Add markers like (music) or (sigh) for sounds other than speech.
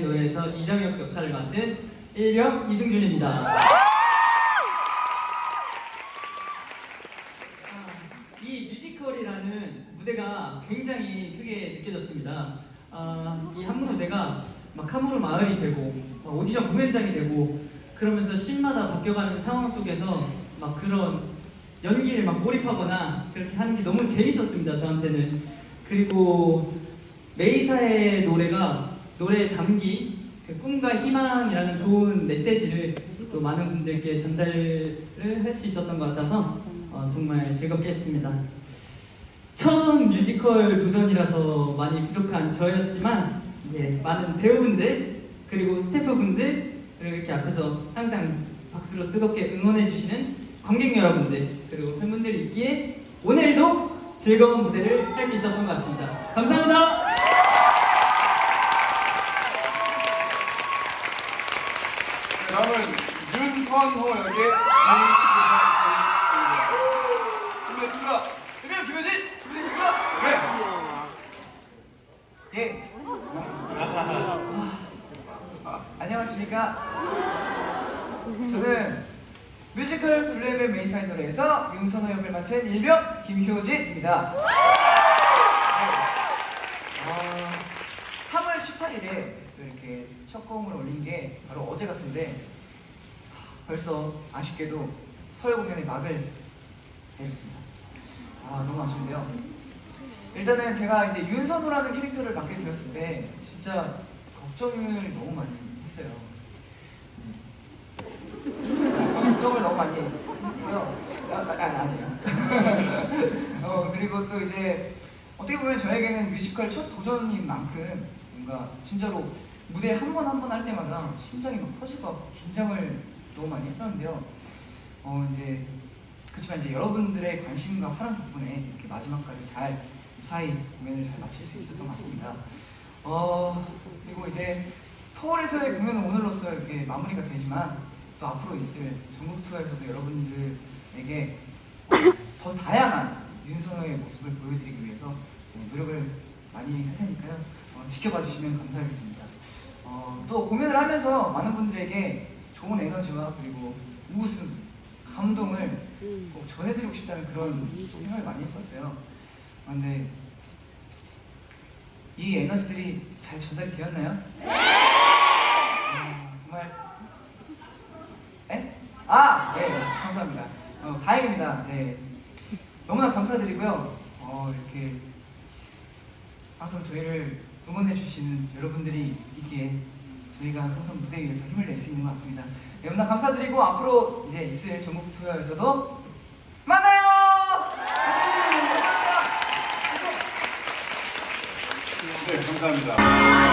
노래에서 이정혁 역할을 맡은 일병 이승준입니다. 아, 이 뮤지컬이라는 무대가 굉장히 크게 느껴졌습니다. 아, 이한 무대가 막 카무르 마을이 되고 막 오디션 공연장이 되고 그러면서 씬마다 바뀌어가는 상황 속에서 막 그런 연기를 막 몰입하거나 그렇게 하는 게 너무 재밌었습니다 저한테는 그리고 메이사의 노래가 노래에 담긴 그 꿈과 희망이라는 좋은 메시지를 또 많은 분들께 전달을 할 수 있었던 것 같아서 어, 정말 즐겁게 했습니다. 처음 뮤지컬 도전이라서 많이 부족한 저였지만 예, 많은 배우분들 그리고 스태프분들 그리고 이렇게 앞에서 항상 박수로 뜨겁게 응원해 주시는 관객 여러분들 그리고 팬분들이 있기에 오늘도 즐거운 무대를 할 수 있었던 것 같습니다. 감사합니다. 다음은 윤선호 역의 준비했습니다. 그러면 김효진 준비되십니까? 네. 예. 안녕하십니까? 저는 뮤지컬 블랙의 메이사의 노래에서 윤선호 역을 맡은 일병 김효진입니다. 네. 어, 3월 18일에 이렇게 첫 공을 올린 게 바로 어제 같은데 벌써 아쉽게도 서울 공연의 막을 내렸습니다. 아 너무 아쉽네요. 일단은 제가 이제 윤선호라는 캐릭터를 맡게 되었을 때 진짜 걱정을 너무 많이 했어요. 음. 걱정을 너무 많이 했고요. 아, 아, 아, 아니에요. (laughs) 어, 그리고 또 이제 어떻게 보면 저에게는 뮤지컬 첫 도전인 만큼 뭔가 진짜로 무대 한 번 한 번 할 때마다 심장이 막 터지고 긴장을 너무 많이 했었는데요. 어 이제 그렇지만 이제 여러분들의 관심과 활용 덕분에 이렇게 마지막까지 잘 무사히 공연을 잘 마칠 수 있었던 것 같습니다. 어 그리고 이제 서울에서의 공연은 오늘로써 이렇게 마무리가 되지만 또 앞으로 있을 전국 투어에서도 여러분들에게 더 다양한 윤선호의 모습을 보여드리기 위해서 네, 노력을 많이 할 테니까요. 어, 지켜봐 주시면 감사하겠습니다. 어, 또 공연을 하면서 많은 분들에게 좋은 에너지와 그리고 웃음, 감동을 꼭 전해드리고 싶다는 그런 생각을 많이 했었어요. 그런데 이 에너지들이 잘 전달이 되었나요? 음, 정말 에? 아, 네, 감사합니다. 어, 다행입니다. 네, 너무나 감사드리고요. 어, 이렇게 항상 저희를 응원해 주시는 여러분들이 있기에 저희가 항상 무대 위에서 힘을 낼 수 있는 것 같습니다. 네, 너무나 감사드리고 앞으로 이제 있을 전국 투어에서도 만나요. 네, 감사합니다.